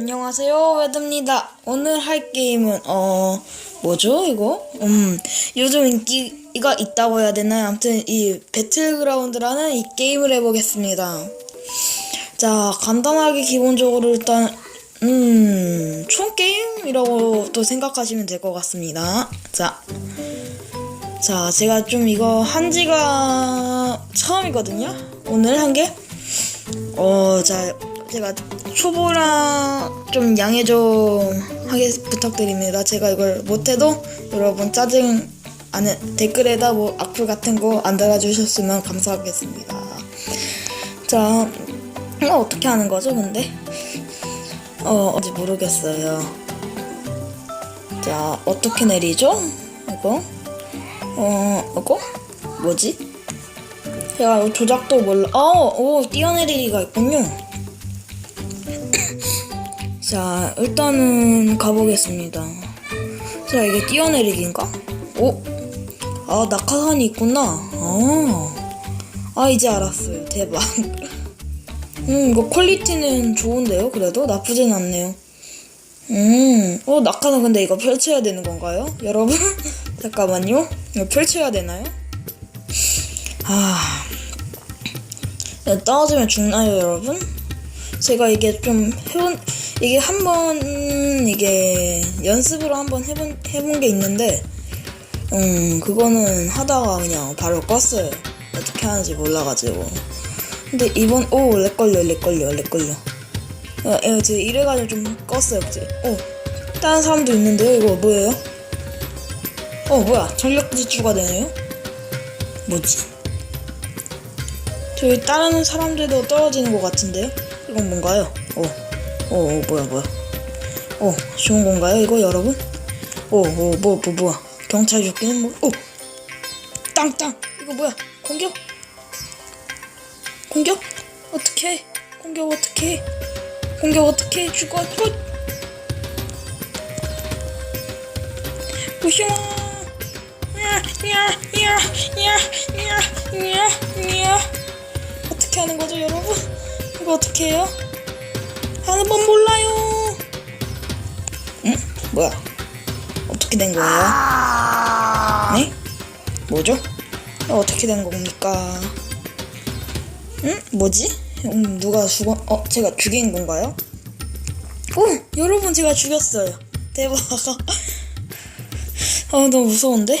안녕하세요, 웨드입니다. 오늘 할 게임은, 어, 뭐죠, 이거? 음, 요즘 인기가 있다고 해야 되나요? 아무튼, 이 배틀그라운드라는 이 게임을 해보겠습니다. 자, 간단하게 기본적으로 일단, 음, 총게임이라고 또 생각하시면 될 것 같습니다. 자, 자, 제가 좀 이거 한 지가 처음이거든요? 오늘 한 게? 어, 자, 제가 초보라 좀 양해 좀 하게 부탁드립니다. 제가 이걸 못해도 여러분 짜증 안에 댓글에다 뭐 악플 같은 거 안 달아주셨으면 감사하겠습니다. 자, 이거 어떻게 하는 거죠, 근데? 어, 어디 모르겠어요. 자, 어떻게 내리죠? 이거? 어, 이거? 뭐지? 제가 조작도 몰라. 어, 오, 뛰어내리기가 있군요. 자, 일단은 가보겠습니다. 자, 이게 뛰어내리기인가? 오, 아, 낙하산이 있구나. 아, 아 이제 알았어요. 대박. 음, 이거 퀄리티는 좋은데요? 그래도 나쁘진 않네요. 음, 어, 낙하산 근데 이거 펼쳐야 되는 건가요? 여러분? 잠깐만요. 이거 펼쳐야 되나요? 아, 떨어지면 죽나요, 여러분? 제가 이게 좀 해본, 이게 한번, 이게 연습으로 한번 해본, 해본 게 있는데, 음, 그거는 하다가 그냥 바로 껐어요. 어떻게 하는지 몰라가지고. 근데 이번, 오, 렉걸려, 렉걸려, 렉걸려. 어, 어, 저 이래가지고 좀 껐어요, 그치? 어, 다른 사람도 있는데요? 이거 뭐예요? 어, 뭐야. 전력 지주가 되네요? 뭐지? 저기 다른 사람들도 떨어지는 것 같은데요? 이건 뭔가요? 어, 어, 어 뭐야, 뭐야. 어, 좋은 건가요, 이거 여러분? 어, 어, 뭐, 뭐, 뭐야. 경찰 죽기는 뭐, 어! 땅땅! 이거 뭐야? 공격? 공격? 어떻게? 공격 어떻게? 공격 어떻게? 죽어, 죽어! 야, 야, 야, 야, 야, 야, 야. 하는 거죠, 여러분? 이거 어떻게 해요? 하는 법 몰라요. 응? 뭐야? 어떻게 된 거예요? 네? 뭐죠? 이거 어떻게 된 겁니까? 응? 뭐지? 음, 누가 죽어? 어, 제가 죽인 건가요? 오! 여러분, 제가 죽였어요. 대박. 아, 너무 무서운데?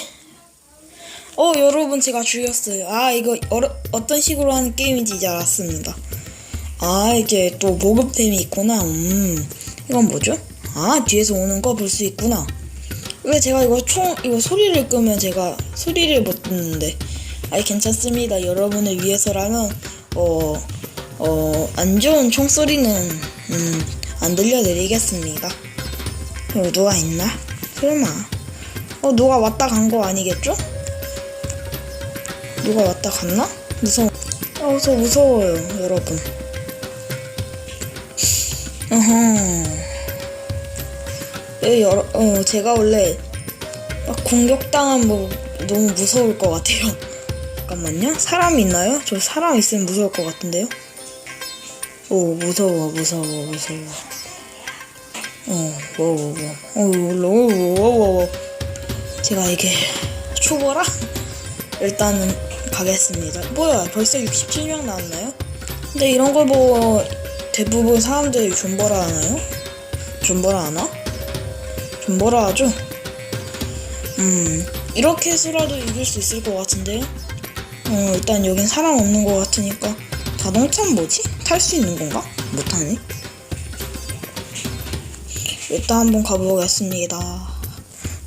어, 여러분, 제가 죽였어요. 아, 이거 어러, 어떤 식으로 하는 게임인지 이제 알았습니다. 아, 이게 또 보급템이 있구나. 음, 이건 뭐죠? 아, 뒤에서 오는 거 볼 수 있구나. 왜 제가 이거 총, 이거 소리를 끄면 제가 소리를 못 듣는데. 아이, 괜찮습니다. 여러분을 위해서라면, 어, 어, 안 좋은 총소리는, 음, 안 들려드리겠습니다. 여기 누가 있나? 설마. 어, 누가 왔다 간 거 아니겠죠? 누가 왔다 갔나? 무서워. 어, 저 무서워요, 여러분. 어허. 예, 여러, 어, 제가 원래 막 공격당하면 뭐 너무 무서울 것 같아요. 잠깐만요. 사람 있나요? 저 사람 있으면 무서울 것 같은데요? 오, 무서워, 무서워, 무서워. 어, 뭐, 뭐, 뭐. 어, 오, 오, 오, 오. 제가 이게 초보라? 일단은 가겠습니다. 뭐야, 벌써 67명 나왔나요? 근데 이런 걸 보고 대부분 사람들이 존버라 하나요? 존버라 하나? 존버라 하죠? 음, 이렇게 해서라도 이길 수 있을 것 같은데요? 어, 일단 여긴 사람 없는 것 같으니까 자동차는 뭐지? 탈 수 있는 건가? 못하네. 일단 한번 가보겠습니다.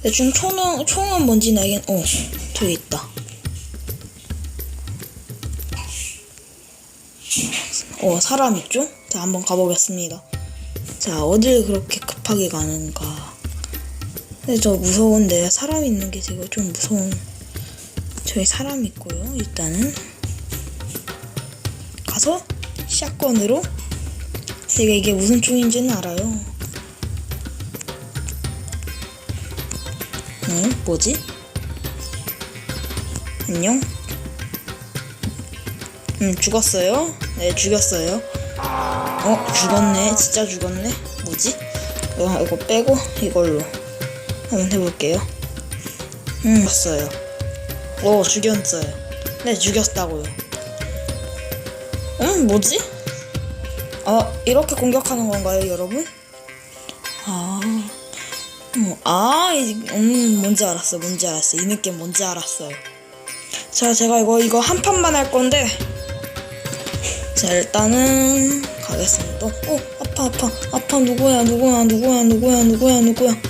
대충 총은, 총은 뭔지 알긴, 어, 저기 있다. 어, 사람 있죠? 자, 한번 가보겠습니다. 자, 어딜 그렇게 급하게 가는가. 근데 저 무서운데, 사람 있는 게 제가 좀 무서운. 저기 사람 있고요, 일단은. 가서, 샷건으로. 제가 이게 무슨 총인지는 알아요. 응? 뭐지? 안녕? 음, 죽었어요? 네, 죽였어요. 어, 죽었네. 진짜 죽었네. 뭐지? 어, 이거 빼고 이걸로 한번 해볼게요. 음, 봤어요. 오, 죽였어요. 네, 죽였다고요. 음, 뭐지? 아, 이렇게 공격하는 건가요, 여러분? 아, 음, 아, 이- 음, 뭔지 알았어, 뭔지 알았어. 이 느낌 뭔지 알았어요. 자, 제가 이거, 이거 한 판만 할 건데. 자, 일단은, 가겠습니다. 어, 아파, 아파, 아파, 누구야, 누구야, 누구야, 누구야, 누구야, 누구야.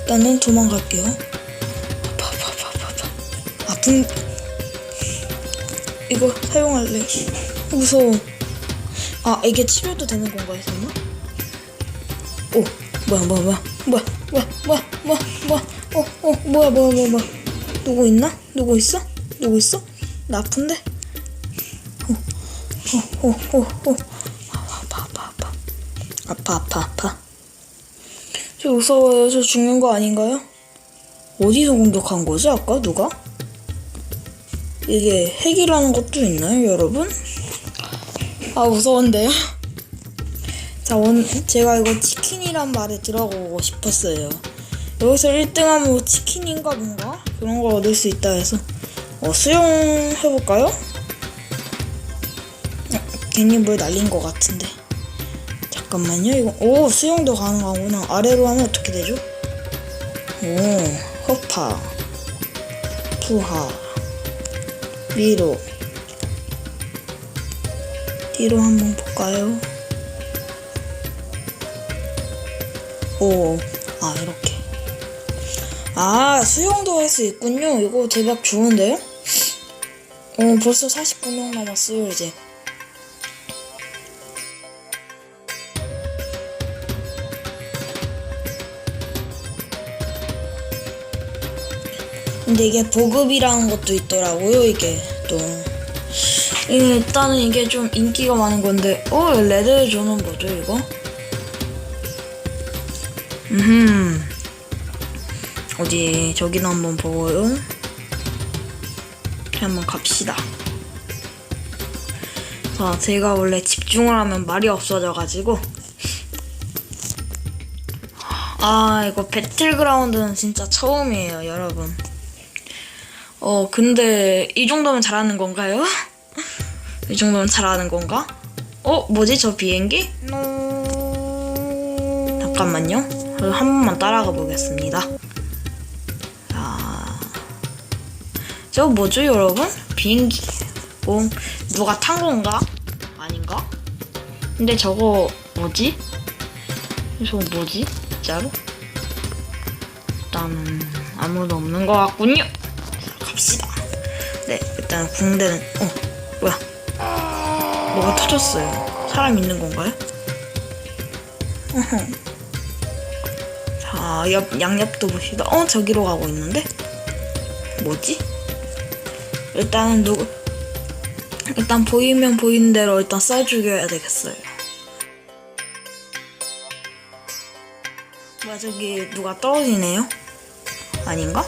일단은 도망갈게요. 아파, 아파, 아파, 아파. 아픈, 이거 사용할래. 무서워. 아, 이게 치료도 되는 건가요, 설마? 오, 뭐야, 뭐야, 뭐야, 뭐야, 뭐야, 뭐야, 뭐야, 뭐야, 어, 어, 뭐야, 뭐야, 뭐야, 뭐야. 누구 있나? 누구 있어? 누구 있어? 나 아픈데? 어, 어, 어, 어. 아파, 아파, 아파. 아파, 아파, 아파. 저 무서워요. 저 죽는 거 아닌가요? 어디서 공격한 거지, 아까 누가? 이게 핵이라는 것도 있나요, 여러분? 아, 무서운데요? 자, 원, 제가 이거 치킨이란 말을 들어보고 싶었어요. 여기서 1등하면 뭐 치킨인가 뭔가? 그런 걸 얻을 수 있다 해서. 어, 수영해볼까요? 어, 괜히 물 날린 것 같은데. 잠깐만요, 이거. 오, 수영도 가능하구나. 아래로 하면 어떻게 되죠? 오, 허파. 부하. 위로. 뒤로 한번 볼까요? 오, 아, 이렇게. 아, 수영도 할 수 있군요. 이거 대박 좋은데요? 어, 벌써 49명 남았어요, 이제. 근데 이게 보급이라는 것도 있더라고요, 이게 또. 이게 일단은 이게 좀 인기가 많은 건데, 어, 레드 존은 뭐죠, 이거? 음. 어디 저기도 한번 보고요. 한번 갑시다. 자, 제가 원래 집중을 하면 말이 없어져가지고. 아, 이거 배틀그라운드는 진짜 처음이에요, 여러분. 어, 근데 이 정도면 잘하는 건가요? 이 정도면 잘하는 건가? 어, 뭐지, 저 비행기? 잠깐만요. 한 번만 따라가 보겠습니다. 자, 저 뭐죠, 여러분? 비행기. 뭐, 누가 탄 건가? 아닌가? 근데 저거 뭐지? 저거 뭐지? 진짜로? 일단은 아무도 없는 것 같군요. 자, 갑시다. 네, 일단 궁대는 어, 뭐야? 뭐가 터졌어요. 사람 있는 건가요? 어허. 자, 옆, 양옆도 봅시다. 어, 저기로 가고 있는데? 뭐지? 일단은 누구, 일단 보이면 보이는 대로 일단 쏴 죽여야 되겠어요. 뭐야, 저기 누가 떨어지네요? 아닌가?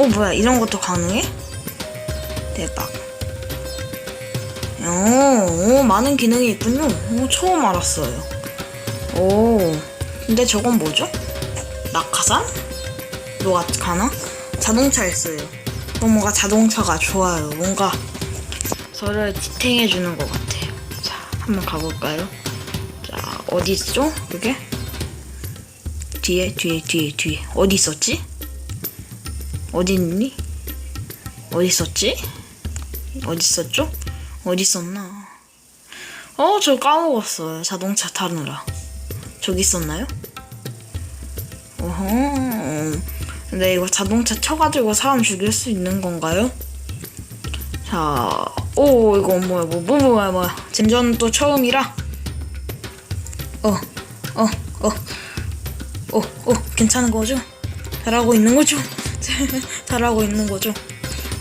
어, 뭐야, 이런 것도 가능해? 대박. 오, 오, 많은 기능이 있군요. 오, 처음 알았어요. 오, 근데 저건 뭐죠? 낙하산? 뭐가 가나? 자동차 있어요. 어, 뭔가 자동차가 좋아요. 뭔가 저를 지탱해주는 것 같아요. 자, 한번 가볼까요? 자, 어디 있죠? 그게? 뒤에, 뒤에, 뒤에, 뒤에. 어디 있었지? 어디 있니? 어디 있었지? 어디 있었죠? 어디 있었나? 어, 저 까먹었어요. 자동차 타느라. 저기 있었나요? 어허. 근데 이거 자동차 쳐가지고 사람 죽일 수 있는 건가요? 자, 오, 이거 뭐야, 뭐, 뭐, 뭐야, 뭐야. 젠전 또 처음이라. 어, 어, 어, 어, 어, 괜찮은 거죠? 잘하고 있는 거죠? 잘하고 있는 거죠?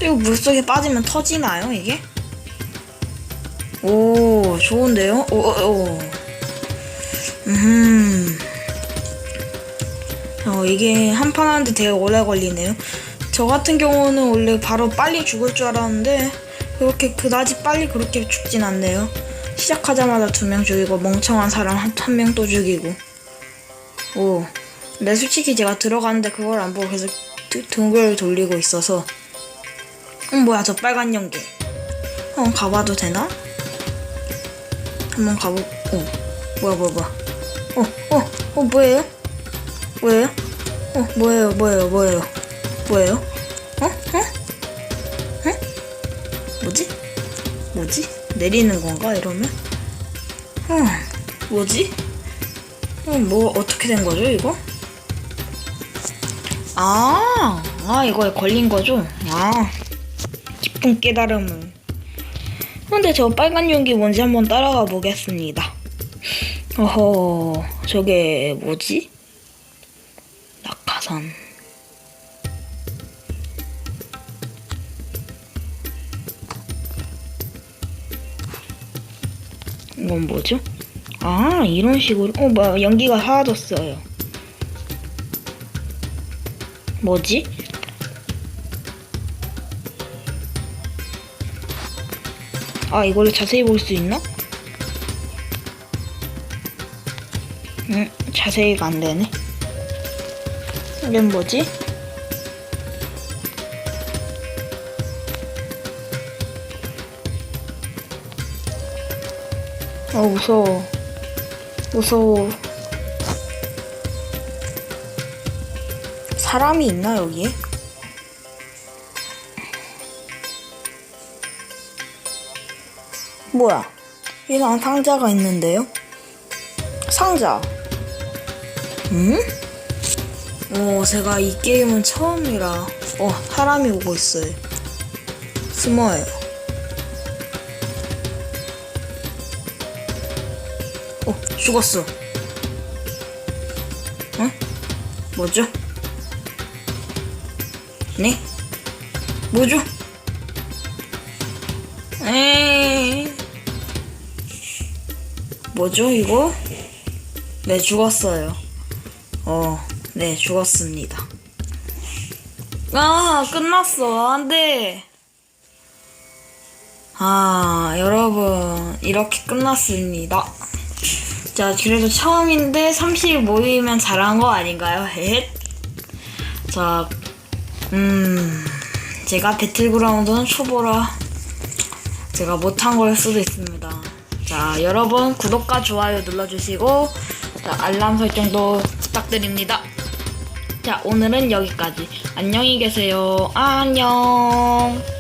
이거 물속에 빠지면 터지나요, 이게? 오, 좋은데요? 오, 오, 오. 음. 어, 이게 한 판 하는데 되게 오래 걸리네요. 저 같은 경우는 원래 바로 빨리 죽을 줄 알았는데, 그렇게 그다지 빨리 그렇게 죽진 않네요. 시작하자마자 두 명 죽이고 멍청한 사람 한 명 또 죽이고 오 근데 솔직히 제가 들어갔는데 그걸 안 보고 계속 드- 등을 돌리고 있어서 음 뭐야 저 빨간 연기 한번 가봐도 되나? 한번 가보 어 뭐야 뭐야 뭐야 어어 어 어, 뭐예요? 뭐예요? 어 뭐예요 뭐예요 뭐예요 뭐예요? 어? 어? 어? 뭐지? 뭐지? 내리는 건가 이러면? 어 뭐지? 어, 뭐 어떻게 된 거죠 이거? 아, 아 이거에 걸린 거죠? 아 깊은 깨달음을. 근데 저 빨간 용기 뭔지 한번 따라가 보겠습니다. 어허, 저게 뭐지? 낙하산. 이건 뭐죠? 아, 이런 식으로. 어, 뭐야, 연기가 사라졌어요. 뭐지? 아, 이걸로 자세히 볼 수 있나? 음, 자세히가 안 되네. 이건 뭐지? 어, 무서워. 무서워. 사람이 있나, 여기에? 뭐야? 이상 상자가 있는데요? 상자. 음? 어, 제가 이 게임은 처음이라. 어, 사람이 오고 있어요. 숨어요. 어, 죽었어. 어? 뭐죠? 네? 뭐죠? 에이. 뭐죠, 이거? 네, 죽었어요. 어, 네, 죽었습니다. 아, 끝났어. 안 돼. 아, 여러분, 이렇게 끝났습니다. 자, 그래도 처음인데 30 모이면 잘한 거 아닌가요? 헷. 자, 음, 제가 배틀그라운드는 초보라 제가 못한 걸 수도 있습니다. 자, 여러분 구독과 좋아요 눌러주시고 자, 알람 설정도 부탁드립니다. 자, 오늘은 여기까지. 안녕히 계세요. 안녕.